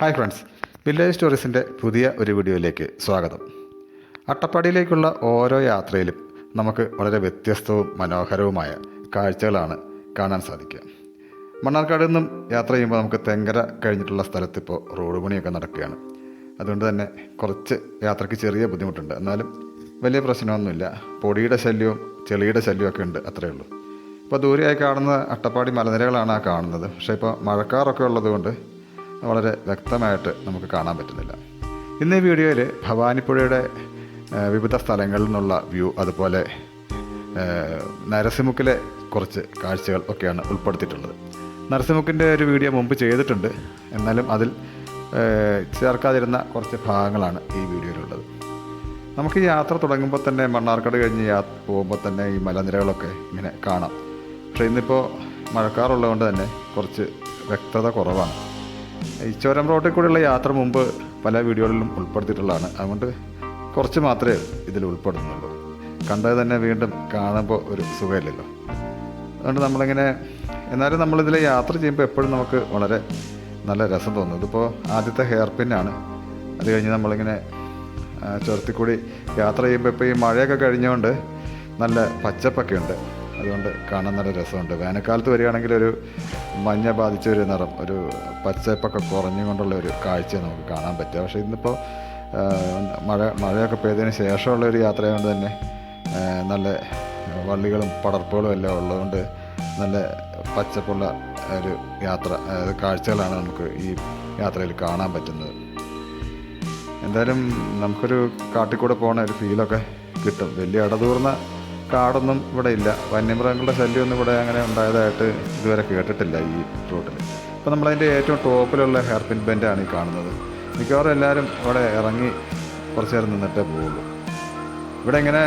Hi friends village സ്റ്റോറീസിന്റെ പുതിയ ഒരു വീഡിയോയിലേക്ക് സ്വാഗതം. അട്ടപ്പാടിയിലേക്കുള്ള ഓരോ യാത്രയിലും നമുക്ക് വളരെ വ്യത്യസ്തവും മനോഹരവുമായ കാഴ്ചകളാണ് കാണാൻ സാധിക്കുക. മണ്ണാർക്കാട് നിന്നും യാത്ര ചെയ്യുമ്പോൾ നമുക്ക് തെങ്കര കഴിഞ്ഞിട്ടുള്ള സ്ഥലത്ത് ഇപ്പോൾ റോഡ് പണിയൊക്കെ നടക്കുകയാണ്. അതുകൊണ്ട് തന്നെ കുറച്ച് യാത്രയ്ക്ക് ചെറിയ ബുദ്ധിമുട്ടുണ്ട്. എന്നാലും വലിയ പ്രശ്നമൊന്നുമില്ല. പൊടിയുടെ ശല്യവും ചെളിയുടെ ശല്യവും ഒക്കെ ഉണ്ട് അത്രയേ ഉള്ളൂ. ഇപ്പോൾ ദൂരെയായി കാണുന്ന അട്ടപ്പാടി മലനിരകളാണ് ആ കാണുന്നത്. പക്ഷേ ഇപ്പോൾ മഴക്കാറൊക്കെ ഉള്ളതുകൊണ്ട് വളരെ വ്യക്തമായിട്ട് നമുക്ക് കാണാൻ പറ്റുന്നില്ല. ഇന്ന് ഈ വീഡിയോയിൽ ഭവാനിപ്പുഴയുടെ വിവിധ സ്ഥലങ്ങളിൽ നിന്നുള്ള വ്യൂ അതുപോലെ നരസിമുക്കിലെ കുറച്ച് കാഴ്ചകൾ ഒക്കെയാണ് ഉൾപ്പെടുത്തിയിട്ടുള്ളത്. നരസിമുക്കിന്റെ ഒരു വീഡിയോ മുമ്പ് ചെയ്തിട്ടുണ്ട്. എന്നാലും അതിൽ ചേർക്കാതിരുന്ന കുറച്ച് ഭാഗങ്ങളാണ് ഈ വീഡിയോയിലുള്ളത്. നമുക്ക് യാത്ര തുടങ്ങുമ്പോൾ തന്നെ മണ്ണാർക്കാട് കഴിഞ്ഞ് യാ പോകുമ്പോൾ തന്നെ ഈ മലനിരകളൊക്കെ ഇങ്ങനെ കാണാം. പക്ഷേ ഇന്നിപ്പോൾ മഴക്കാറുള്ളതുകൊണ്ട് തന്നെ കുറച്ച് വ്യക്തത കുറവാണ്. ഈ ചോരം റോഡിൽ കൂടെയുള്ള യാത്ര മുമ്പ് പല വീഡിയോകളിലും ഉൾപ്പെടുത്തിയിട്ടുള്ളതാണ്. അതുകൊണ്ട് കുറച്ച് മാത്രമേ ഇതിൽ ഉൾപ്പെടുന്നുള്ളൂ. കണ്ടത് തന്നെ വീണ്ടും കാണുമ്പോൾ ഒരു സുഖമില്ലല്ലോ. അതുകൊണ്ട് നമ്മളിങ്ങനെ എന്നാലും നമ്മളിതിൽ യാത്ര ചെയ്യുമ്പോൾ എപ്പോഴും നമുക്ക് വളരെ നല്ല രസം തോന്നും. ഇതിപ്പോൾ ആദ്യത്തെ ഹെയർ പിന്നാണ് അത് കഴിഞ്ഞ് നമ്മളിങ്ങനെ ചുരത്തിക്കൂടി യാത്ര ചെയ്യുമ്പോൾ ഇപ്പോൾ ഈ മഴയൊക്കെ കഴിഞ്ഞുകൊണ്ട് നല്ല പച്ചപ്പൊക്കെ ഉണ്ട്. അതുകൊണ്ട് കാണാൻ നല്ല രസമുണ്ട്. വേനൽക്കാലത്ത് വരികയാണെങ്കിൽ ഒരു മഞ്ഞ ബാധിച്ച ഒരു നിറം ഒരു പച്ചപ്പൊക്കെ കുറഞ്ഞുകൊണ്ടുള്ള ഒരു കാഴ്ച നമുക്ക് കാണാൻ പറ്റുക പക്ഷേ ഇന്നിപ്പോൾ മഴ മഴയൊക്കെ പെയ്തതിന് ശേഷമുള്ള ഒരു യാത്രയായതുകൊണ്ട് തന്നെ നല്ല വള്ളികളും പടർപ്പുകളും എല്ലാം ഉള്ളതുകൊണ്ട് നല്ല പച്ചപ്പുള്ള ഒരു യാത്ര കാഴ്ചകളാണ് നമുക്ക് ഈ യാത്രയിൽ കാണാൻ പറ്റുന്നത്. എന്തായാലും നമുക്കൊരു കാട്ടിൽ കൂടെ പോകുന്ന ഒരു ഫീലൊക്കെ കിട്ടും. വലിയ ഇടതൂർന്ന കാടൊന്നും ഇവിടെ ഇല്ല. വന്യമൃഗങ്ങളുടെ ശല്യമൊന്നും ഇവിടെ അങ്ങനെ ഉണ്ടായതായിട്ട് ഇതുവരെ കേട്ടിട്ടില്ല ഈ റൂട്ടിൽ. അപ്പോൾ നമ്മളതിന്റെ ഏറ്റവും ടോപ്പിലുള്ള ഹെയർ പിൻ ബെൻഡാണ് ഈ കാണുന്നത്. മിക്കവാറും എല്ലാവരും ഇവിടെ ഇറങ്ങി കുറച്ച് നേരം നിന്നിട്ടേ പോവുള്ളൂ. ഇവിടെ ഇങ്ങനെ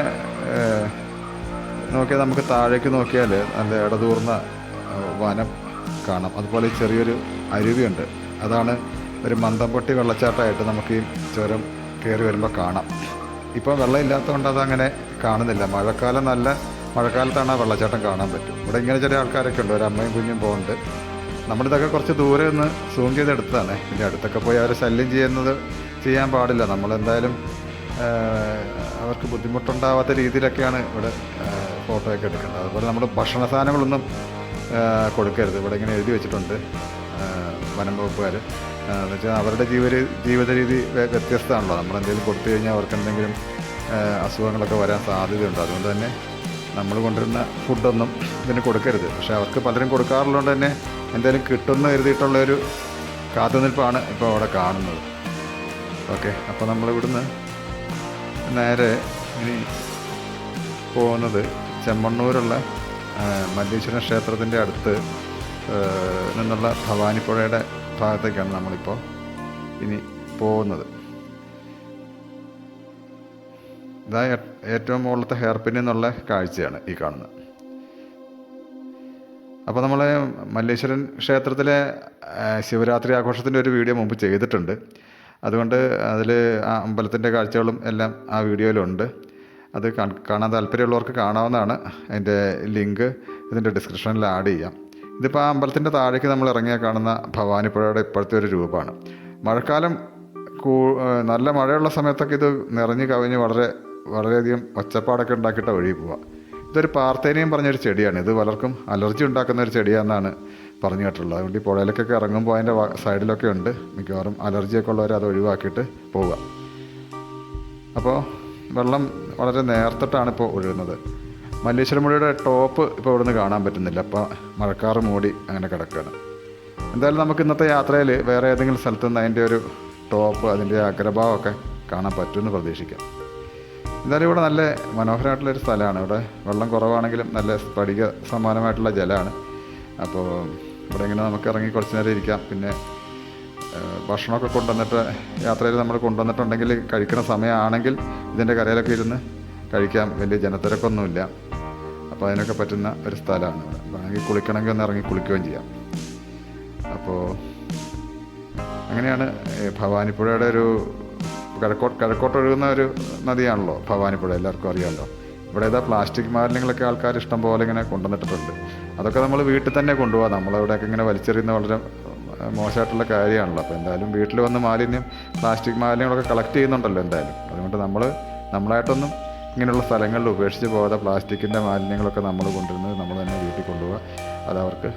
നോക്കിയാൽ നമുക്ക് താഴേക്ക് നോക്കിയാൽ നല്ല ഇടതൂർന്ന വനം കാണാം. അതുപോലെ ചെറിയൊരു അരുവിയുണ്ട്. അതാണ് ഒരു മന്ദംപൊട്ടി വെള്ളച്ചാട്ടമായിട്ട് നമുക്ക് ഈ ചുരം കയറി വരുമ്പോൾ കാണാം. ഇപ്പോൾ വെള്ളം ഇല്ലാത്തതുകൊണ്ട് അതങ്ങനെ കാണുന്നില്ല. മഴക്കാലം നല്ല മഴക്കാലത്താണ് ആ വെള്ളച്ചാട്ടം കാണാൻ പറ്റും. ഇവിടെ ഇങ്ങനെ ചെറിയ ആൾക്കാരൊക്കെ ഉണ്ട്. ഒരു അമ്മയും കുഞ്ഞും പോകുന്നുണ്ട് നമ്മളിതൊക്കെ കുറച്ച് ദൂരെ നിന്ന് സൂം ചെയ്തെടുത്തതാണ്. പിന്നെ അടുത്തൊക്കെ പോയി അവരെ ശല്യം ചെയ്യുന്നത് ചെയ്യാൻ പാടില്ല. നമ്മളെന്തായാലും അവർക്ക് ബുദ്ധിമുട്ടുണ്ടാവാത്ത രീതിയിലൊക്കെയാണ് ഇവിടെ ഫോട്ടോ ഫോട്ടോയൊക്കെ എടുക്കുന്നത്. അതുപോലെ നമ്മൾ ഭക്ഷണ സാധനങ്ങളൊന്നും കൊടുക്കരുത്. ഇവിടെ ഇങ്ങനെ എഴുതി വെച്ചിട്ടുണ്ട് വനം വകുപ്പുകാർ എന്ന് വെച്ചാൽ അവരുടെ ജീവിത ജീവിത രീതി വ്യ- വ്യത്യസ്തമാണല്ലോ. നമ്മളെന്തെങ്കിലും കൊടുത്തു കഴിഞ്ഞാൽ അവർക്ക് എന്തെങ്കിലും അസുഖങ്ങളൊക്കെ വരാൻ സാധ്യതയുണ്ട്. അതുകൊണ്ട് തന്നെ നമ്മൾ കൊണ്ടുവരുന്ന ഫുഡൊന്നും ഇതിന് കൊടുക്കരുത്. പക്ഷേ അവർക്ക് പലരും കൊടുക്കാറുള്ളതുകൊണ്ട് തന്നെ എന്തായാലും കിട്ടുമെന്ന് കരുതിയിട്ടുള്ളൊരു കാത്തുനിൽപ്പാണ് ഇപ്പോൾ അവിടെ കാണുന്നത്. ഓക്കെ അപ്പോൾ നമ്മൾ നമ്മളിവിടുന്ന് നേരെ ഇനി പോകുന്നത് ചെമ്മണ്ണൂരുള്ള മല്ലീശ്വരൻ ക്ഷേത്രത്തിന്റെ അടുത്ത് നിന്നുള്ള ഭവാനിപ്പുഴയുടെ ഭാഗത്തേക്കാണ് നമ്മളിപ്പോൾ ഇനി പോകുന്നത്. ഇതാ ഏറ്റവും മുകളിലത്തെ ഹെയർ പിന്നിൽ നിന്നുള്ള കാഴ്ചയാണ് ഈ കാണുന്നത്. അപ്പോൾ നമ്മൾ മല്ലേശ്വരൻ ക്ഷേത്രത്തിലെ ശിവരാത്രി ആഘോഷത്തിന്റെ ഒരു വീഡിയോ മുമ്പ് ചെയ്തിട്ടുണ്ട്. അതുകൊണ്ട് അതിൽ ആ അമ്പലത്തിന്റെ കാഴ്ചകളും എല്ലാം ആ വീഡിയോയിലുണ്ട്. അത് കാണാൻ താല്പര്യമുള്ളവർക്ക് കാണാവുന്നതാണ്. അതിന്റെ ലിങ്ക് ഇതിന്റെ ഡിസ്ക്രിപ്ഷനിൽ ആഡ് ചെയ്യാം. ഇതിപ്പോൾ ആ അമ്പലത്തിന്റെ താഴേക്ക് നമ്മൾ ഇറങ്ങിയ കാണുന്ന ഭവാനിപ്പുഴയുടെ ഇപ്പോഴത്തെ ഒരു രൂപമാണ്. മഴക്കാലം നല്ല മഴയുള്ള സമയത്തൊക്കെ ഇത് നിറഞ്ഞു കവിഞ്ഞ് വളരെ വളരെയധികം ഒച്ചപ്പാടൊക്കെ ഉണ്ടാക്കിയിട്ട് ഒഴുകി പോവാം. ഇതൊരു പാർത്തേനയും പറഞ്ഞൊരു ചെടിയാണ്. ഇത് പലർക്കും അലർജി ഉണ്ടാക്കുന്ന ഒരു ചെടിയാണെന്നാണ് പറഞ്ഞു കേട്ടുള്ളത് അതുകൊണ്ട് ഈ പുഴയിലേക്കൊക്കെ ഇറങ്ങുമ്പോൾ അതിന്റെ സൈഡിലൊക്കെ ഉണ്ട്. മിക്കവാറും അലർജിയൊക്കെ ഉള്ളവർ അത് ഒഴിവാക്കിയിട്ട് പോവുക. അപ്പോൾ വെള്ളം വളരെ നേർത്തിട്ടാണ് ഇപ്പോൾ ഒഴുകുന്നത്. മല്ലേശ്വരമുഴയുടെ ടോപ്പ് ഇപ്പോൾ ഇവിടുന്ന് കാണാൻ പറ്റുന്നില്ല. അപ്പോൾ മഴക്കാറ് മൂടി അങ്ങനെ കിടക്കുകയാണ്. എന്തായാലും നമുക്ക് ഇന്നത്തെ യാത്രയിൽ വേറെ ഏതെങ്കിലും സ്ഥലത്തുനിന്ന് അതിന്റെ ഒരു ടോപ്പ് അതിന്റെ അഗ്രഭാവമൊക്കെ കാണാൻ പറ്റുമെന്ന് പ്രതീക്ഷിക്കാം. എന്തായാലും ഇവിടെ നല്ല മനോഹരമായിട്ടുള്ളൊരു സ്ഥലമാണ്. ഇവിടെ വെള്ളം കുറവാണെങ്കിലും നല്ല സ്ഫടിക സമാനമായിട്ടുള്ള ജലമാണ്. അപ്പോൾ ഇവിടെ ഇങ്ങനെ നമുക്ക് ഇറങ്ങി കുറച്ച് നേരം ഇരിക്കാം. പിന്നെ ഭക്ഷണമൊക്കെ കൊണ്ടുവന്നിട്ട് യാത്രയിൽ നമ്മൾ കൊണ്ടുവന്നിട്ടുണ്ടെങ്കിൽ കഴിക്കുന്ന സമയമാണെങ്കിൽ ഇതിന്റെ കരയിലൊക്കെ ഇരുന്ന് കഴിക്കാം. വലിയ ജനത്തിരക്കൊന്നുമില്ല. അപ്പോൾ അതിനൊക്കെ പറ്റുന്ന ഒരു സ്ഥലമാണ് ഇവിടെ. വേണമെങ്കിൽ കുളിക്കണമെങ്കിൽ ഒന്ന് ഇറങ്ങി കുളിക്കുകയും ചെയ്യാം. അപ്പോൾ അങ്ങനെയാണ് ഭവാനിപ്പുഴയുടെ ഒരു കിഴക്കോട്ട് ഒഴുകുന്ന ഒരു നദിയാണല്ലോ ഭവാനിപ്പുഴ എല്ലാവർക്കും അറിയാമല്ലോ. ഇവിടെ ഏതാ പ്ലാസ്റ്റിക് മാലിന്യങ്ങളൊക്കെ ആൾക്കാർ ഇഷ്ടം പോലെ ഇങ്ങനെ കൊണ്ടുവന്നിട്ടുണ്ട് അതൊക്കെ നമ്മൾ വീട്ടിൽ തന്നെ കൊണ്ടുപോകാം നമ്മളവിടെയൊക്കെ ഇങ്ങനെ വലിച്ചെറിയുന്ന വളരെ മോശമായിട്ടുള്ള കാര്യമാണല്ലോ. അപ്പോൾ എന്തായാലും വീട്ടിൽ വന്ന് മാലിന്യം പ്ലാസ്റ്റിക് മാലിന്യങ്ങളൊക്കെ കളക്ട് ചെയ്യുന്നുണ്ടല്ലോ എന്തായാലും. അതുകൊണ്ട് നമ്മൾ നമ്മളായിട്ടൊന്നും ഇങ്ങനെയുള്ള സ്ഥലങ്ങളിൽ ഉപേക്ഷിച്ച് പോകാതെ പ്ലാസ്റ്റിക്കിന്റെ മാലിന്യങ്ങളൊക്കെ നമ്മൾ കൊണ്ടുവരുന്നത് നമ്മൾ തന്നെ വീട്ടിൽ കൊണ്ടുപോകുക അത് അവർക്ക്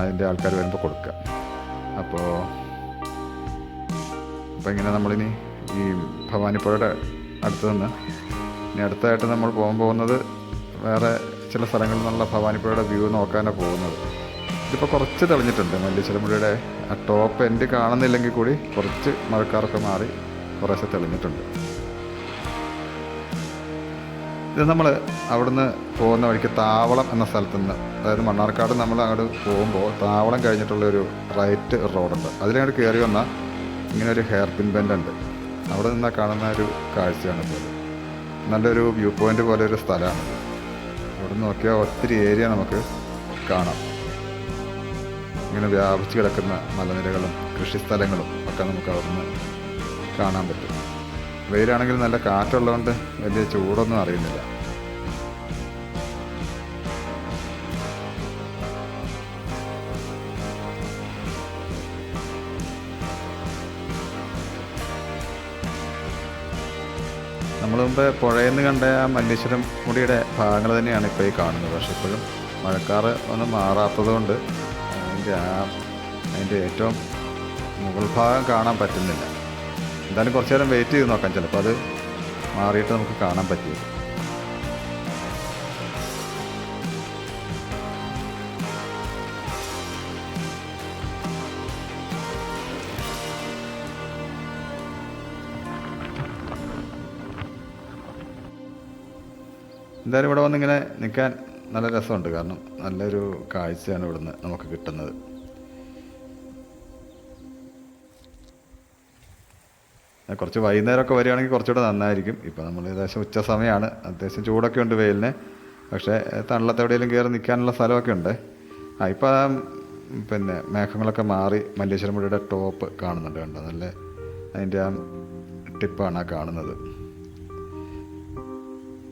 അതിന്റെ ആൾക്കാർ വരുമ്പോൾ കൊടുക്കുക. അപ്പോൾ അപ്പോൾ ഇങ്ങനെ നമ്മളിനി ഈ ഭവാനിപ്പുഴയുടെ അടുത്ത് നിന്ന്. ഇനി അടുത്തായിട്ട് നമ്മൾ പോകാൻ പോകുന്നത് വേറെ ചില സ്ഥലങ്ങളിൽ നിന്നുള്ള ഭവാനിപ്പുഴയുടെ വ്യൂ നോക്കാനാണ് പോകുന്നത്. ഇതിപ്പോൾ കുറച്ച് തെളിഞ്ഞിട്ടുണ്ട്. മല്ലിശ്ശരമുടിയുടെ ആ ടോപ്പ് എൻഡ് കാണുന്നില്ലെങ്കിൽ കൂടി കുറച്ച് മഴക്കാറൊക്കെ മാറി കുറേശ്ശെ തെളിഞ്ഞിട്ടുണ്ട്. ഇത് നമ്മൾ അവിടുന്ന് പോകുന്ന വഴിക്ക് താവളം എന്ന സ്ഥലത്ത് നിന്ന് അതായത് മണ്ണാർക്കാട് നമ്മൾ അങ്ങോട്ട് പോകുമ്പോൾ താവളം കഴിഞ്ഞിട്ടുള്ള ഒരു റൈറ്റ് റോഡുണ്ട് അതിലങ്ങോട്ട് കയറി വന്നാൽ ഇങ്ങനെ ഒരു ഹെയർ പിൻ ബെൻഡ് ഉണ്ട്. അവിടെ നിന്നാ കാണുന്ന ഒരു കാഴ്ചയാണ് പോലെ. നല്ലൊരു വ്യൂ പോയിന്റ് പോലെ ഒരു സ്ഥലമാണ്. അവിടെ നോക്കിയാൽ ഒത്തിരി ഏരിയ നമുക്ക് കാണാം. ഇങ്ങനെ വ്യാപിച്ച് കിടക്കുന്ന മലനിരകളും കൃഷിസ്ഥലങ്ങളും ഒക്കെ നമുക്ക് അവിടുന്ന് കാണാൻ പറ്റും. വെയിലാണെങ്കിൽ നല്ല കാറ്റുള്ളതുകൊണ്ട് വലിയ ചൂടൊന്നും അറിയുന്നില്ല. നമ്മൾ മുമ്പ് പുഴയിൽ നിന്ന് കണ്ട ആ മല്ലീശ്വരം മുടിയുടെ ഭാഗങ്ങൾ തന്നെയാണ് ഇപ്പോൾ ഈ കാണുന്നത്. പക്ഷെ ഇപ്പോഴും മഴക്കാറ് ഒന്നും മാറാത്തതുകൊണ്ട് അതിന്റെ ആ അതിന്റെ ഏറ്റവും മുകൾ ഭാഗം കാണാൻ പറ്റുന്നില്ല. എന്തായാലും കുറച്ച് നേരം വെയിറ്റ് ചെയ്ത് നോക്കാം. ചിലപ്പോൾ അത് മാറിയിട്ട് നമുക്ക് കാണാൻ പറ്റും. എന്തായാലും ഇവിടെ വന്നിങ്ങനെ നിൽക്കാൻ നല്ല രസമുണ്ട്. കാരണം നല്ലൊരു കാഴ്ചയാണ് ഇവിടുന്ന് നമുക്ക് കിട്ടുന്നത്. കുറച്ച് വൈകുന്നേരമൊക്കെ വരികയാണെങ്കിൽ കുറച്ചുകൂടെ നന്നായിരിക്കും. ഇപ്പോൾ നമ്മൾ ഏകദേശം ഉച്ച സമയമാണ്. അത്യാവശ്യം ചൂടൊക്കെ ഉണ്ട് വെയിലിന്. പക്ഷേ തണലത്ത് എവിടെയെങ്കിലും കയറി നിൽക്കാനുള്ള സ്ഥലമൊക്കെ ഉണ്ട്. ആ ഇപ്പം പിന്നെ മേഘങ്ങളൊക്കെ മാറി മല്ലേശ്വരം മുടിയുടെ ടോപ്പ് കാണുന്നുണ്ട് കണ്ടോ? നല്ല അതിന്റെ ആ ടിപ്പാണ് ആ കാണുന്നത്.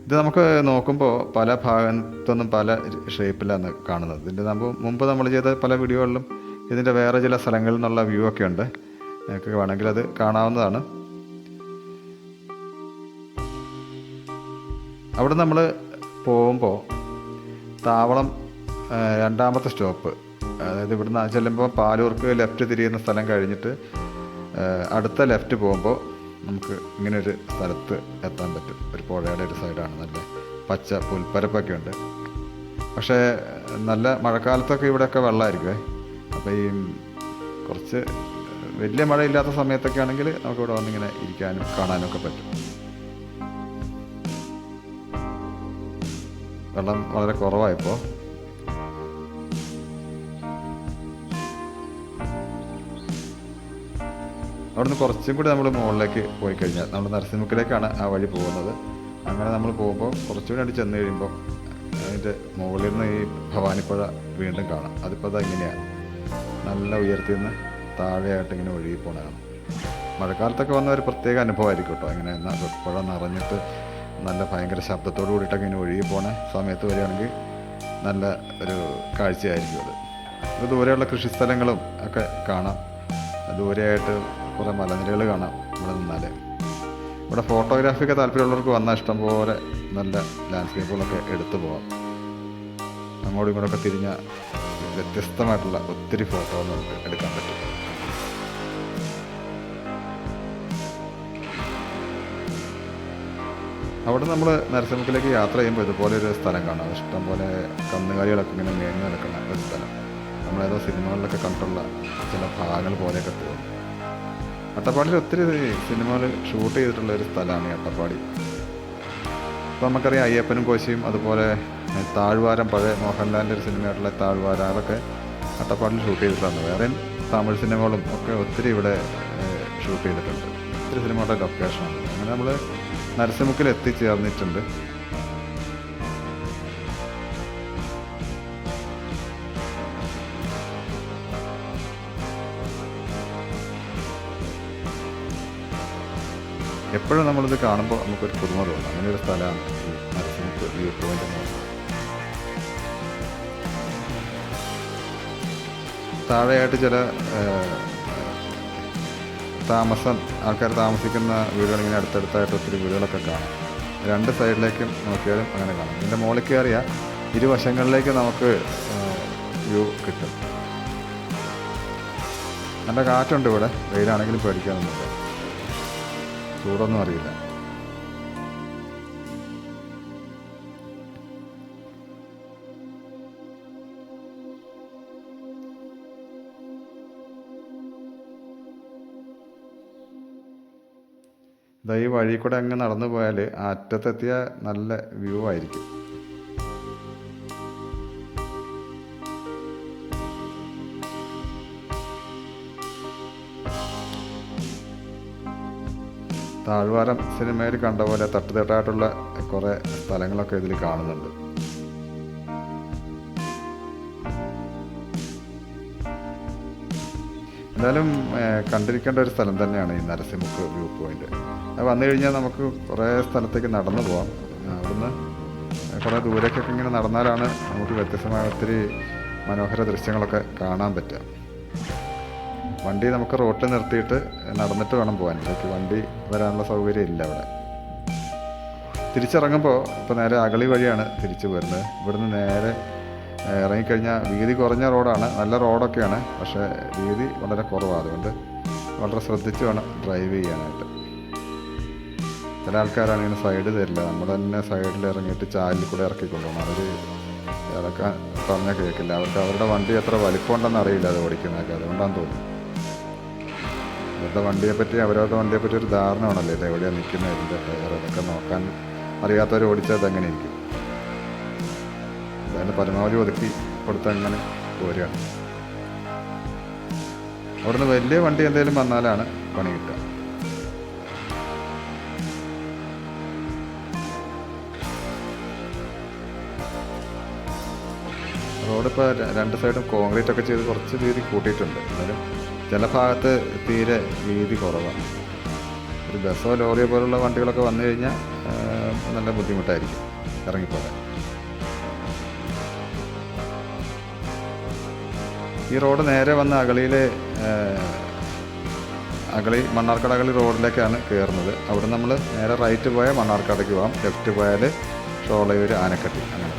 ഇത് നമുക്ക് നോക്കുമ്പോൾ പല ഭാഗത്തൊന്നും പല ഷേപ്പിലാണ് കാണുന്നത്. ഇതിന്റെ നമ്മൾ മുമ്പ് നമ്മൾ ചെയ്ത പല വീഡിയോകളിലും ഇതിന്റെ വേറെ ചില സ്ഥലങ്ങളിൽ നിന്നുള്ള വ്യൂ ഒക്കെ ഉണ്ട്. നിങ്ങൾക്ക് വേണമെങ്കിൽ അത് കാണാവുന്നതാണ്. അവിടെ നമ്മൾ പോകുമ്പോൾ താവളം രണ്ടാമത്തെ സ്റ്റോപ്പ് അതായത് ഇവിടുന്ന് ചെല്ലുമ്പോൾ പാലൂർക്ക് ലെഫ്റ്റ് തിരിയുന്ന സ്ഥലം കഴിഞ്ഞിട്ട് അടുത്ത ലെഫ്റ്റ് പോകുമ്പോൾ നമുക്ക് ഇങ്ങനെ ഒരു സ്ഥലത്ത് എത്താൻ പറ്റും. ഒരു പുഴയുടെ ഒരു സൈഡാണ് നല്ല പച്ച പുൽപ്പരപ്പൊക്കെ ഉണ്ട്. പക്ഷേ നല്ല മഴക്കാലത്തൊക്കെ ഇവിടെയൊക്കെ വെള്ളമായിരിക്കുമേ അപ്പോൾ ഈ കുറച്ച് വലിയ മഴയില്ലാത്ത സമയത്തൊക്കെ ആണെങ്കിൽ നമുക്ക് ഇവിടെ വന്നിങ്ങനെ ഇരിക്കാനും കാണാനും ഒക്കെ പറ്റും. വെള്ളം വളരെ കുറവായിപ്പോൾ അവിടുന്ന് കുറച്ചും കൂടി നമ്മൾ മുകളിലേക്ക് പോയി കഴിഞ്ഞാൽ നമ്മൾ നരസിംഹക്കിലേക്കാണ് ആ വഴി പോകുന്നത്. അങ്ങനെ നമ്മൾ പോകുമ്പോൾ കുറച്ചുകൂടി അടി ചെന്ന് കഴിയുമ്പോൾ അതിന്റെ മുകളിൽ നിന്ന് ഈ ഭവാനിപ്പുഴ വീണ്ടും കാണാം. അതിപ്പോൾ അത് എങ്ങനെയാണ് നല്ല ഉയർത്തി നിന്ന് താഴെയായിട്ട് ഇങ്ങനെ ഒഴുകി പോകണതാണ് മഴക്കാലത്തൊക്കെ വന്ന ഒരു പ്രത്യേക അനുഭവമായിരിക്കും കേട്ടോ ഇങ്ങനെ പുഴ നിറഞ്ഞിട്ട് നല്ല ഭയങ്കര ശബ്ദത്തോട് കൂടിയിട്ടൊക്കെ ഇങ്ങനെ ഒഴുകി പോണ സമയത്ത് വരികയാണെങ്കിൽ നല്ല ഒരു കാഴ്ചയായിരിക്കും അത്. ദൂരെയുള്ള കൃഷിസ്ഥലങ്ങളും ഒക്കെ കാണാം. ദൂരെയായിട്ട് കുറേ മലനിരകൾ കാണാം ഇവിടെ നിന്നാൽ ഇവിടെ ഫോട്ടോഗ്രാഫിയൊക്കെ താല്പര്യമുള്ളവർക്ക് വന്നാൽ ഇഷ്ടംപോലെ നല്ല ലാൻഡ്സ്കേപ്പുകളൊക്കെ എടുത്തു പോകാം അങ്ങോട്ടും ഇങ്ങോട്ടൊക്കെ തിരിഞ്ഞ വ്യത്യസ്തമായിട്ടുള്ള ഒത്തിരി ഫോട്ടോ നമുക്ക് എടുക്കാൻ പറ്റും. അവിടെ നമ്മൾ നരസിംഹത്തിലേക്ക് യാത്ര ചെയ്യുമ്പോൾ ഇതുപോലെ ഒരു സ്ഥലം കാണാം. ഇഷ്ടംപോലെ കന്നുകാലികളൊക്കെ ഇങ്ങനെ മേഞ്ഞു നടക്കുന്ന ഒരു സ്ഥലം. നമ്മളേതോ സിനിമകളിലൊക്കെ കണ്ടുള്ള ചില ഭാഗങ്ങൾ പോലെയൊക്കെ തോന്നും. അട്ടപ്പാടിയിൽ ഒത്തിരി സിനിമകൾ ഷൂട്ട് ചെയ്തിട്ടുള്ള ഒരു സ്ഥലമാണ് അട്ടപ്പാടി. അപ്പോൾ നമുക്കറിയാം അയ്യപ്പനും കോശിയും അതുപോലെ താഴ്വാരം പഴയ മോഹൻലാലിന്റെ ഒരു സിനിമയായിട്ടുള്ള താഴ്വാരം അതൊക്കെ അട്ടപ്പാടിൽ ഷൂട്ട് ചെയ്തിട്ടുണ്ട്. വേറെയും തമിഴ് സിനിമകളും ഒക്കെ ഒത്തിരി ഇവിടെ ഷൂട്ട് ചെയ്തിട്ടുണ്ട്. ഒത്തിരി സിനിമകളുടെ ലൊക്കേഷനാണ് അങ്ങനെ നമ്മൾ നരസിമുക്കിൽ എത്തിച്ചേർന്നിട്ടുണ്ട്. എപ്പോഴും നമ്മളിത് കാണുമ്പോൾ നമുക്കൊരു പുതുമ തോന്നും. അങ്ങനെ ഒരു സ്ഥലമാണ് ഈ നരസിംഹത്ത് വ്യൂ പോയിന്റ് എന്ന് പറയുന്നത്. താഴെയായിട്ട് ചില താമസം ആൾക്കാർ താമസിക്കുന്ന വീടുകൾ ഇങ്ങനെ അടുത്തടുത്തായിട്ട് ഒത്തിരി വീടുകളൊക്കെ കാണാം. രണ്ട് സൈഡിലേക്കും നോക്കിയാലും അങ്ങനെ കാണാം. ഇതിന്റെ മുകളിൽ കയറിയ ഇരുവശങ്ങളിലേക്ക് നമുക്ക് വ്യൂ കിട്ടും. നല്ല കാറ്റുണ്ട് ഇവിടെ. വെയിലാണെങ്കിലും പേടിക്കാനൊന്നുമില്ല. ചൂടൊന്നും അറിയില്ല. ഇതാ ഈ വഴി കൂടെ അങ്ങ് നടന്നു പോയാൽ അറ്റത്തെത്തിയ നല്ല വ്യൂ ആയിരിക്കും. താഴ്വാരം സിനിമയിൽ കണ്ട പോലെ തട്ടുതട്ടായിട്ടുള്ള കുറേ സ്ഥലങ്ങളൊക്കെ ഇതിൽ കാണുന്നുണ്ട്. എന്തായാലും കണ്ടിരിക്കേണ്ട ഒരു സ്ഥലം തന്നെയാണ് ഈ നരസിംഹക്ക് വ്യൂ പോയിന്റ്. വന്നു കഴിഞ്ഞാൽ നമുക്ക് കുറേ സ്ഥലത്തേക്ക് നടന്നു പോവാം. അവിടുന്ന് കുറേ ദൂരേക്കൊക്കെ ഇങ്ങനെ നടന്നാലാണ് നമുക്ക് വ്യത്യസ്തമായ ഒത്തിരി മനോഹര ദൃശ്യങ്ങളൊക്കെ കാണാൻ പറ്റുക. വണ്ടി നമുക്ക് റോട്ടിൽ നിർത്തിയിട്ട് നടന്നിട്ട് വേണം പോകാൻ. ഇതിലേക്ക് വണ്ടി വരാനുള്ള സൗകര്യം ഇല്ല അവിടെ. തിരിച്ചിറങ്ങുമ്പോൾ ഇപ്പോൾ നേരെ അകളി വഴിയാണ് തിരിച്ചു വരുന്നത്. ഇവിടുന്ന് നേരെ ഇറങ്ങിക്കഴിഞ്ഞാൽ വീതി കുറഞ്ഞ റോഡാണ്. നല്ല റോഡൊക്കെയാണ് പക്ഷേ വീതി വളരെ കുറവാണ്. അതുകൊണ്ട് വളരെ ശ്രദ്ധിച്ച് വേണം ഡ്രൈവ് ചെയ്യാനായിട്ട്. ചില ആൾക്കാരാണെങ്കിൽ സൈഡ് തരില്ല. നമ്മൾ തന്നെ സൈഡിൽ ഇറങ്ങിയിട്ട് ചാലിൽ കൂടെ ഇറക്കി കൊണ്ടുപോകണം അവർ ഇറക്കാൻ പറഞ്ഞാൽ കേൾക്കില്ല. അവർക്ക് അവരുടെ വണ്ടി എത്ര വലിപ്പമുണ്ടെന്ന് അറിയില്ല അത് ഓടിക്കുന്നതൊക്കെ. അതുകൊണ്ടാണ് തോന്നുന്നു. അവരുടെ വണ്ടിയെ പറ്റി അവരവരുടെ വണ്ടിയെ പറ്റി ഒരു ധാരണ വേണമല്ലോ ഇത് എവിടെയാണ് നിൽക്കുന്നത് ഇതിന്റെ ടയർ അതൊക്കെ നോക്കാൻ അറിയാത്തവർ ഓടിച്ചാൽ അതെങ്ങനെ ഇരിക്കും അതായത് പരമാവധി ഒതുക്കി കൊടുത്ത് അങ്ങനെ പോരുകയാണ്. അവിടുന്ന് വലിയ വണ്ടി എന്തെങ്കിലും വന്നാലാണ് പണി കിട്ടുക. റോഡിപ്പോൾ രണ്ട് സൈഡും കോൺക്രീറ്റ് ഒക്കെ ചെയ്ത് കുറച്ച് രീതി കൂട്ടിയിട്ടുണ്ട്. എന്നാലും ചില ഭാഗത്ത് തീരെ വീതി കുറവാണ്. ഒരു ബസ്സോ ലോറിയോ പോലുള്ള വണ്ടികളൊക്കെ വന്നു കഴിഞ്ഞാൽ നല്ല ബുദ്ധിമുട്ടായിരിക്കും ഇറങ്ങിപ്പോകാൻ. ഈ റോഡ് നേരെ വന്ന് അകളിയിലെ അഗളി മണ്ണാർക്കാട് അകളി റോഡിലേക്കാണ് കയറുന്നത്. അവിടെ നമ്മൾ നേരെ റൈറ്റ് പോയാൽ മണ്ണാർക്കാടേക്ക് പോകാം ലെഫ്റ്റ് പോയാൽ ഷോളയൂർ ആനക്കട്ടി അങ്ങനെ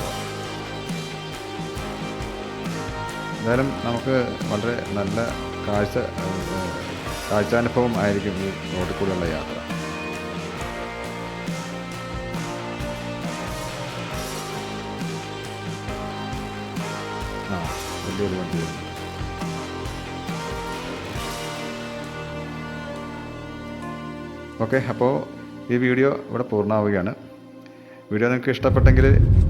എന്തായാലും നമുക്ക് വളരെ നല്ല കാഴ്ച കാഴ്ചാനുഭവം ആയിരിക്കും ഈ റോഡിൽ കൂടെയുള്ള യാത്ര. ഓക്കെ അപ്പോൾ ഈ വീഡിയോ ഇവിടെ പൂർണമാവുകയാണ് വീഡിയോ നിങ്ങൾക്ക് ഇഷ്ടപ്പെട്ടെങ്കിൽ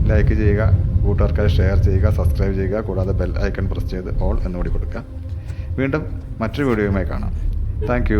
ലൈക്ക് ചെയ്യുക കൂട്ടുകാർക്കായി ഷെയർ ചെയ്യുക സബ്സ്ക്രൈബ് ചെയ്യുക കൂടാതെ ബെൽ ഐക്കൺ പ്രസ് ചെയ്ത് ഓൾ എന്നുകൂടി കൊടുക്കുക. വീണ്ടും മറ്റൊരു വീഡിയോയുമായി കാണാം. താങ്ക്